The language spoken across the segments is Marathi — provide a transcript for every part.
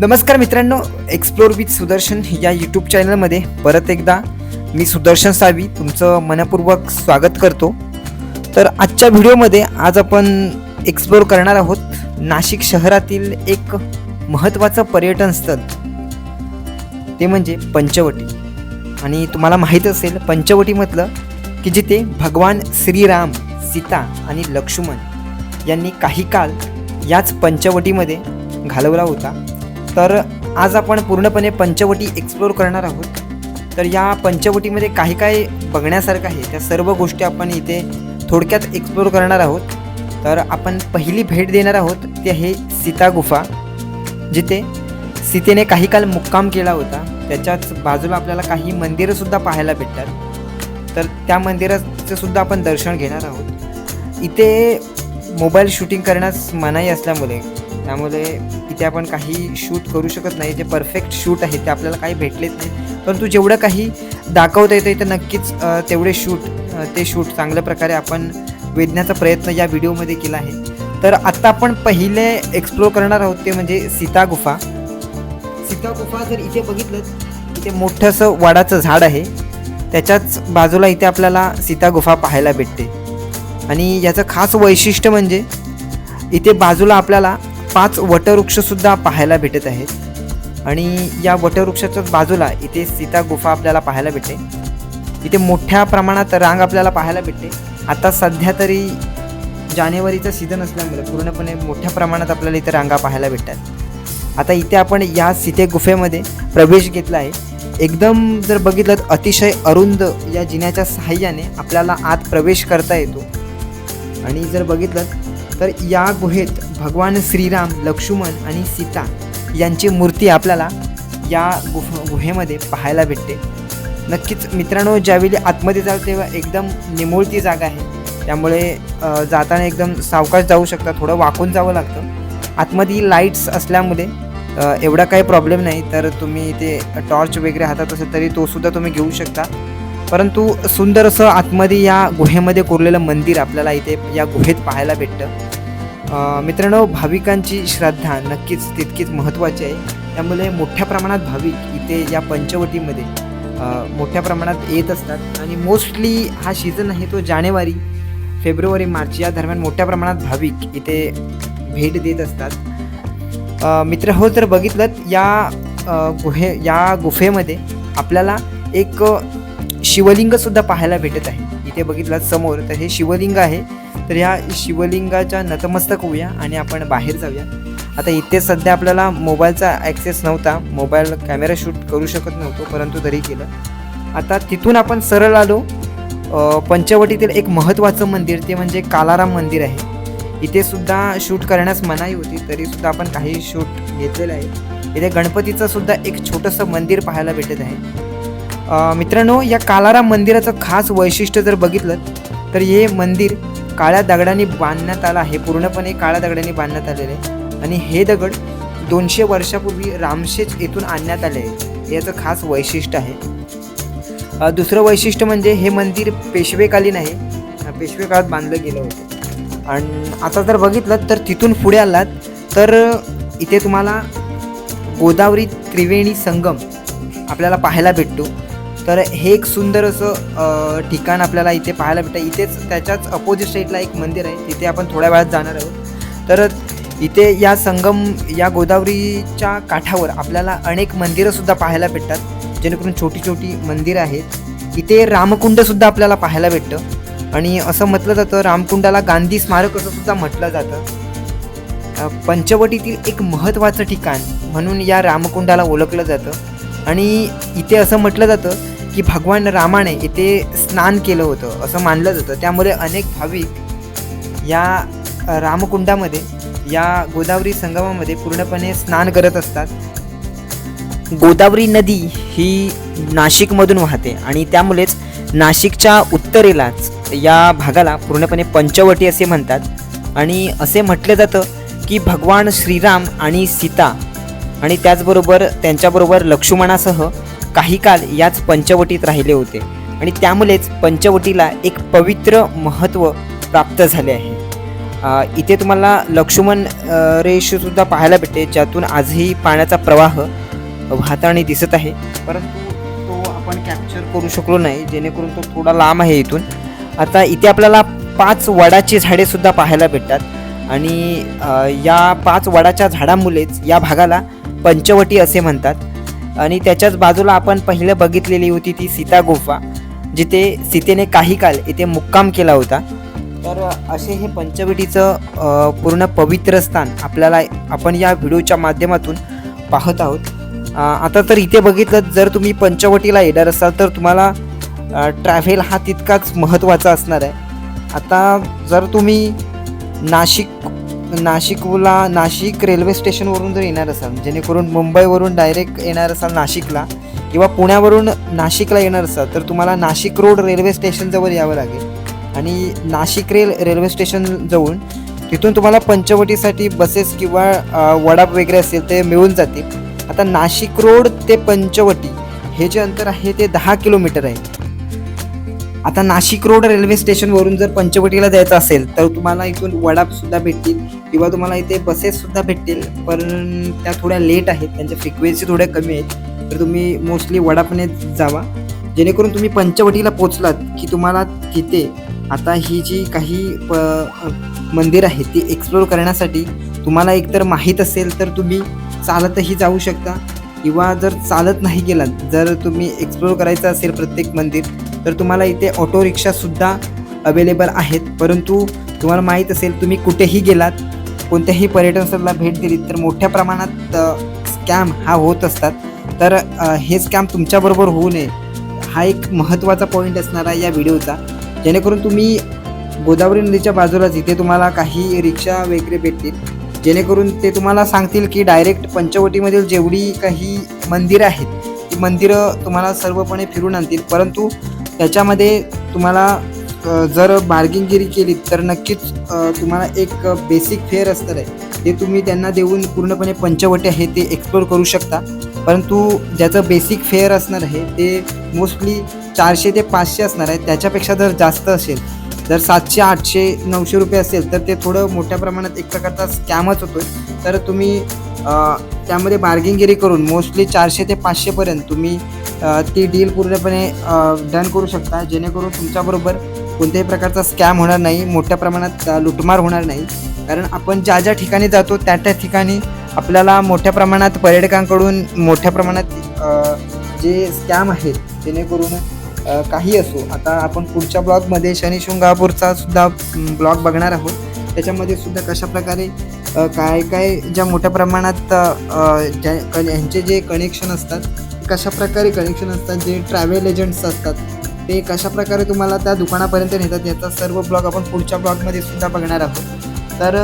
नमस्कार मित्रांनो एक्सप्लोर विथ सुदर्शन या यूट्यूब चॅनलमध्ये परत एकदा मी सुदर्शन सावी तुमचं मनपूर्वक स्वागत करतो. तर आजच्या व्हिडिओमध्ये आज आपण एक्सप्लोर करणार आहोत नाशिक शहरातील एक महत्त्वाचं पर्यटन स्थळ. ते म्हणजे पंचवटी. आणि तुम्हाला माहीत असेल पंचवटीमधलं की जिथे भगवान श्रीराम सीता आणि लक्ष्मण यांनी काही काळ याच पंचवटीमध्ये घालवला होता. तर आज आपण पूर्णपणे पंचवटी एक्सप्लोर करणार आहोत. तर या पंचवटीमध्ये काही काय बघण्यासारखं आहे. त्या सर्व गोष्टी आपण इथे थोडक्यात एक्सप्लोर करणार आहोत. तर आपण पहिली भेट देणार आहोत ती आहे सीता गुफा जिथे सीतेने काही काळ मुक्काम केला होता. त्याच्याच बाजूला आपल्याला काही मंदिरंसुद्धा पाहायला भेटतात. तर त्या मंदिराचं सुद्धा आपण दर्शन घेणार आहोत. इथे मोबाईल शूटिंग करण्यास मनाई असल्यामुळे त्यामुळे इथे आपण काही शूट करू शकत नाही. जे परफेक्ट शूट आहे ते आपल्याला काही भेटलेच नाही. परंतु जेवढं काही दाखवता येतं तर नक्कीच तेवढे शूट ते शूट चांगल्या प्रकारे आपण वेधण्याचा प्रयत्न या व्हिडिओमध्ये केला आहे. तर आत्ता आपण पहिले एक्सप्लोर करणार आहोत ते म्हणजे सीता गुफा. सीता गुफा जर इथे बघितलं इथे मोठं असं वाडाचं झाड आहे. त्याच्याच बाजूला इथे आपल्याला सीता गुफा पाहायला भेटते. आणि याचं खास वैशिष्ट्य म्हणजे इथे बाजूला आपल्याला पाच वटवृक्षसुद्धा पाहायला भेटत आहेत. आणि या वटवृक्षाच्याच बाजूला इथे सीता गुफा आपल्याला पाहायला भेटते. इथे मोठ्या प्रमाणात रांग आपल्याला पाहायला भेटते. आता सध्या तरी जानेवारीचा सीझन असल्यामुळे पूर्णपणे मोठ्या प्रमाणात आपल्याला इथे रांगा पाहायला भेटतात. आता इथे आपण या सीते गुफेमध्ये प्रवेश घेतला आहे. एकदम जर बघितलं तर अतिशय अरुंद या जिन्याच्या सहाय्याने आपल्याला आत प्रवेश करता येतो. आणि जर बघितलं तर या गुहेत भगवान श्रीराम लक्ष्मण आणि सीता यांची मूर्ती आपल्याला या गुफ गुहेमध्ये पाहायला भेटते. नक्कीच मित्रांनो ज्यावेळी आतमध्ये जाल तेव्हा एकदम निमोळती जागा आहे. त्यामुळे जाताना एकदम सावकाश जाऊ शकता थोडं वाकून जावं लागतं. आतमध्ये लाईट्स असल्यामुळे एवढा काही प्रॉब्लेम नाही. तर तुम्ही इथे टॉर्च वगैरे हातात असेल तरी तोसुद्धा तुम्ही घेऊ शकता. परंतु सुंदर असं आतमध्ये या गुहेमध्ये कोरलेलं मंदिर आपल्याला इथे या गुहेत पाहायला भेटतं. मित्रांनो भाविकांची श्रद्धा नक्कीच तितकीच महत्त्वाची आहे. त्यामुळे मोठ्या प्रमाणात भाविक इथे या पंचवटीमध्ये मोठ्या प्रमाणात येत असतात. आणि मोस्टली हा सीझन आहे तो जानेवारी फेब्रुवारी मार्च या दरम्यान मोठ्या प्रमाणात भाविक इथे भेट देत असतात. मित्र हो जर बघितलं या गुहे या गुफेमध्ये आपल्याला एक शिवलिंगसुद्धा पाहायला भेटत आहे. इथे बघितलं समोर तर हे शिवलिंग आहे. तर या शिवलिंगाच्या नतमस्तक होऊया आणि आपण बाहेर जाऊया. आता इथे सध्या आपल्याला मोबाईलचा ॲक्सेस नव्हता. मोबाईल कॅमेरा शूट करू शकत नव्हतो परंतु तरी केलं. आता तिथून आपण सरळ आलो. पंचवटीतील एक महत्त्वाचं मंदिर ते म्हणजे कालाराम मंदिर आहे. इथे सुद्धा शूट करण्यास मनाई होती तरी सुद्धा आपण काही शूट घेतलेलं आहे. इथे गणपतीचं सुद्धा एक छोटंसं मंदिर पाहायला भेटत आहे. मित्रांनो या कालाराम मंदिराचं खास वैशिष्ट्य जर बघितलं तर हे मंदिर काळ्या दगडाने बांधण्यात आलं आहे पूर्णपणे काळ्या दगडाने बांधण्यात आलेलं. आहे आणि हे दगड दोनशे वर्षापूर्वी रामशेज येथून आणण्यात आले आहे याचं खास वैशिष्ट्य आहे. दुसरं वैशिष्ट्य म्हणजे हे मंदिर पेशवेकालीन आहे. अ, पेशवे काळात बांधलं गेलं होतं. आणि आता जर बघितलं तर तिथून पुढे आलात तर इथे तुम्हाला गोदावरी त्रिवेणी संगम आपल्याला पाहायला भेटतो. तर हे एक सुंदर असं ठिकाण आपल्याला इथे पाहायला भेटतं. इथेच त्याच्याच अपोजिट साईडला एक मंदिर आहे. तिथे आपण थोड्या वेळात जाणार आहोत. तर इथे या संगम या गोदावरीच्या काठावर आपल्याला अनेक मंदिरंसुद्धा पाहायला भेटतात. जेणेकरून छोटी छोटी मंदिरं आहेत. इथे रामकुंडसुद्धा आपल्याला पाहायला भेटतं. आणि असं म्हटलं जातं रामकुंडाला गांधी स्मारक असं सुद्धा म्हटलं जातं. पंचवटीतील एक महत्त्वाचं ठिकाण म्हणून या रामकुंडाला ओळखलं जातं. आणि इथे असं म्हटलं जातं की भगवान रामाने इथे स्नान केलं होतं असं मानलं जातं. त्यामुळे अनेक भाविक या रामकुंडामध्ये या गोदावरी संगमामध्ये पूर्णपणे स्नान करत असतात. गोदावरी नदी ही नाशिकमधून वाहते आणि त्यामुळेच नाशिकच्या उत्तरेलाच या भागाला पूर्णपणे पंचवटी असे म्हणतात. आणि असे म्हटलं जातं की भगवान श्रीराम आणि सीता आणि त्याचबरोबर त्यांच्याबरोबर लक्ष्मणासह काही काळ याच पंचवटीत राहिले होते. आणि त्यामुळेच पंचवटीला एक पवित्र महत्त्व प्राप्त झाले आहे. इथे तुम्हाला लक्ष्मण रेषसुद्धा पाहायला भेटते ज्यातून आजही पाण्याचा प्रवाह वाहताना दिसत आहे. परंतु तो आपण कॅप्चर करू शकलो नाही जेणेकरून तो थोडा लांब आहे इथून. आता इथे आपल्याला पाच वडाची झाडे सुद्धा पाहायला भेटतात. आणि या पाच वडाच्या झाडामुळेच या भागाला पंचवटी असे म्हणतात. आणि त्याच्याच बाजूला आपण पहिलं बघितलेली होती ती सीता गुफा जिथे सीतेने काही काळ इथे मुक्काम केला होता. तर असे हे पंचवटीचं पूर्ण पवित्र स्थान आपल्याला आपण या व्हिडिओच्या माध्यमातून पाहत आहोत. आता तर इथे बघितलं जर तुम्ही पंचवटीला येणार असाल तर तुम्हाला ट्रॅव्हल हा तितकाच महत्त्वाचा असणार आहे. आता जर तुम्ही नाशिक नाशिकला नाशिक रेल्वे स्टेशनवरून जर येणार असाल जेणेकरून मुंबईवरून डायरेक्ट येणार असाल नाशिकला किंवा पुण्यावरून नाशिकला येणार असाल तर तुम्हाला नाशिक रोड रेल्वे स्टेशनजवळ यावं लागेल. आणि नाशिक रेल रेल्वे स्टेशन जवळून तिथून तुम्हाला पंचवटीसाठी बसेस किंवा वडाप वगैरे असेल ते मिळून जातील. आता नाशिक रोड ते पंचवटी हे जे अंतर आहे ते दहा किलोमीटर आहे. आता नाशिक रोड रेल्वे स्टेशनवरून जर पंचवटीला जायचं असेल तर तुम्हाला इथून वडापसुद्धा भेटतील किंवा तुम्हाला इथे बसेससुद्धा भेटतील पण त्या थोड्या लेट आहेत त्यांच्या फ्रिक्वेन्सी थोड्या कमी आहेत. तर तुम्ही मोस्टली वडापने जावा. जेणेकरून तुम्ही पंचवटीला पोचलात की तुम्हाला तिथे आता ही जी काही प मंदिर आहेत ती एक्सप्लोर करण्यासाठी तुम्हाला एकतर माहीत असेल तर तुम्ही चालतही जाऊ शकता. किंवा जर चालत नाही गेलात जर तुम्ही एक्सप्लोर करायचं असेल प्रत्येक मंदिर तर तुम्हाला इथे ऑटो रिक्षासुद्धा अवेलेबल आहेत. परंतु तुम्हाला माहीत असेल तुम्ही कुठेही गेलात कोणत्याही पर्यटन स्थळाला भेट दिली तर मोठ्या प्रमाणात स्कॅम हा होत असतात. तर हे स्कॅम तुमच्याबरोबर होऊ नये. हा एक महत्त्वाचा पॉईंट असणारा या व्हिडिओचा जेणेकरून तुम्ही गोदावरी नदीच्या बाजूलाच इथे तुम्हाला काही रिक्षा वगैरे भेटतील जेणेकरून ते तुम्हाला सांगतील की डायरेक्ट पंचवटीमधील जेवढी काही मंदिरं आहेत ती मंदिरं तुम्हाला सर्वपणे फिरून आणतील. परंतु त्याच्यामध्ये तुम्हाला जर बार्गिंगगिरी केली तर नक्कीच तुम्हाला एक बेसिक फेअर असणार आहे. ते तुम्ही त्यांना देऊन पूर्णपणे पंचवटी आहे ते एक्सप्लोर करू शकता. परंतु ज्याचं बेसिक फेअर असणार आहे ते मोस्टली चारशे ते पाचशे असणार आहे. त्याच्यापेक्षा जर जास्त असेल जर सातशे आठशे नऊशे रुपये असेल तर ते थोडं मोठ्या प्रमाणात एक प्रकारचा स्कॅमच होतो आहे तर तुम्ही त्यामध्ये बार्गिंगगिरी करून मोस्टली चारशे ते पाचशेपर्यंत तुम्ही ती डील पूर्णपणे डन करू शकता. जेणेकरून तुमच्याबरोबर कोणत्याही प्रकारचा स्कॅम होणार नाही मोठ्या प्रमाणात लुटमार होणार नाही. कारण आपण ज्या ज्या ठिकाणी जातो त्या त्या ठिकाणी आपल्याला मोठ्या प्रमाणात पर्यटकांकडून मोठ्या प्रमाणात जे स्कॅम आहेत जेणेकरून काही असो. आता आपण पुढच्या ब्लॉगमध्ये शनी शृंगापूरचा सुद्धा ब्लॉग बघणार आहोत. त्याच्यामध्ये सुद्धा कशा प्रकारे काय काय ज्या मोठ्या प्रमाणात ज्या यांचे जे कनेक्शन असतात कशा प्रकारे कनेक्शन असतात जे ट्रॅव्हल एजंट्स असतात ते कशा प्रकारे तुम्हाला त्या दुकानापर्यंत नेतात याचा सर्व ब्लॉग आपण पुढच्या ब्लॉगमध्ये सुद्धा बघणार आहोत. तर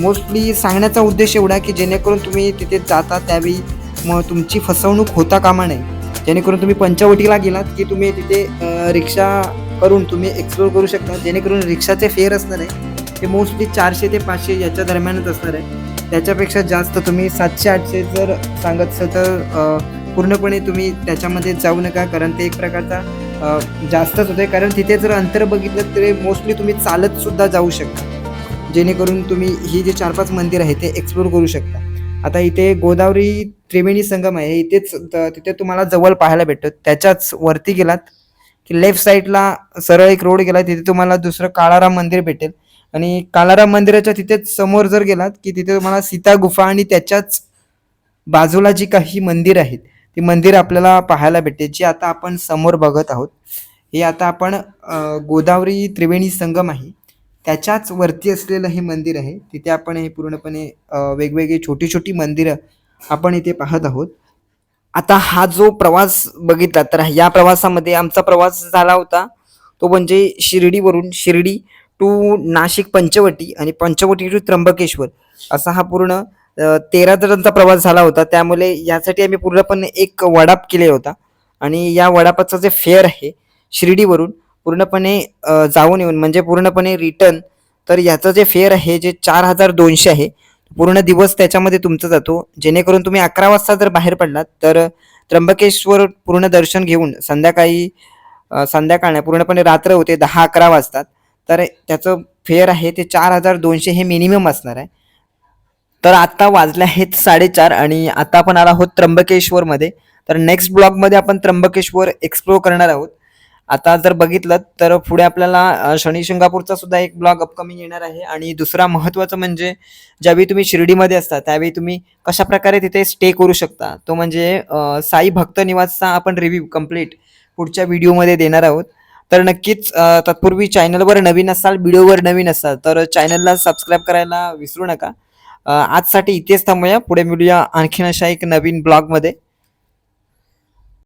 मोस्टली सांगण्याचा उद्देश एवढा की जेणेकरून तुम्ही तिथे जाता त्यावेळी मग तुमची फसवणूक होता कामा नये. जेणेकरून तुम्ही पंचवटीला गेलात की तुम्ही तिथे रिक्षा करून तुम्ही एक्सप्लोर करू शकता. जेणेकरून रिक्षाचे फेअर असणार आहे ते मोस्टली चारशे ते पाचशे याच्या दरम्यानच असणार आहे. त्याच्यापेक्षा जास्त तुम्ही सातशे आठशे जर सांगत असाल तर पूर्णपणे तुम्ही त्याच्यामध्ये जाऊ नका कारण ते एक प्रकारचा जास्तच होते कारण तिथे जर अंतर बघितलं तर मोस्टली तुम्ही चालत सुद्धा जाऊ शकता. जेणेकरून तुम्ही ही जे चार पाच मंदिर आहे ते एक्सप्लोर करू शकता. आता इथे गोदावरी त्रिवेणी संगम आहे. इथेच तिथे तुम्हाला जवळ पाहायला भेटतं. त्याच्याच वरती गेलात की लेफ्ट साईडला सरळ एक रोड गेला तिथे तुम्हाला दुसरं काळाराम मंदिर भेटेल. आणि काळाराम मंदिराच्या तिथेच समोर जर गेलात की तिथे तुम्हाला सीता गुफा आणि त्याच्याच बाजूला जी काही मंदिर आहेत हे मंदिर आपल्याला पाहायला भेटते जे आता आपण समोर बघत आहोत. हे आता आपण गोदावरी त्रिवेणी संगम आहे. त्याच्याच वरती असलेलं हे मंदिर आहे. तिथे आपण हे पूर्णपणे वेगवेगळी छोटी छोटी मंदिरं आपण इथे पाहत आहोत. आता हा जो प्रवास बघितला तर या प्रवासामध्ये आमचा प्रवास झाला होता तो म्हणजे शिर्डीवरून शिर्डी टू नाशिक पंचवटी आणि पंचवटी टू त्र्यंबकेश्वर असा हा पूर्ण तेरा जणांचा प्रवास झाला होता. त्यामुळे यासाठी आम्ही पूर्णपणे एक वडाप केले होता. आणि या वडापाचं जे फेअर आहे शिर्डीवरून पूर्णपणे जाऊन येऊन म्हणजे पूर्णपणे रिटर्न तर याचं जे फेअर आहे जे चार हजार दोनशे आहे पूर्ण दिवस त्याच्यामध्ये तुमचा जातो. जेणेकरून तुम्ही अकरा वाजता जर बाहेर पडलात तर त्र्यंबकेश्वर पूर्ण दर्शन घेऊन संध्याकाळी संध्याकाळ नाही पूर्णपणे रात्र होते दहा अकरा वाजतात. तर त्याचं फेअर आहे ते चार हजार दोनशे हे मिनिमम असणार आहे. तर आता वाजले आहेत साडेचार आणि आता आपण आला आहोत त्र्यंबकेश्वरमध्ये. तर नेक्स्ट ब्लॉगमध्ये आपण त्र्यंबकेश्वर एक्सप्लोर करणार आहोत. आता जर बघितलं तर पुढे आपल्याला शनी शिंगापूरचा सुद्धा एक ब्लॉग अपकमिंग येणार आहे. आणि दुसरा महत्त्वाचं म्हणजे ज्यावेळी तुम्ही शिर्डीमध्ये असता त्यावेळी तुम्ही कशाप्रकारे तिथे स्टे करू शकता? तो म्हणजे साई भक्त निवासचा आपण रिव्ह्यू कंप्लीट पुढच्या व्हिडिओमध्ये देणार आहोत. तर नक्कीच तत्पूर्वी चॅनलवर नवीन असाल व्हिडिओवर नवीन असाल तर चॅनलला सबस्क्राईब करायला विसरू नका. आजसाठी इथेच थांबूया. पुढे मिळूया आणखीन अशा एक नवीन ब्लॉगमध्ये.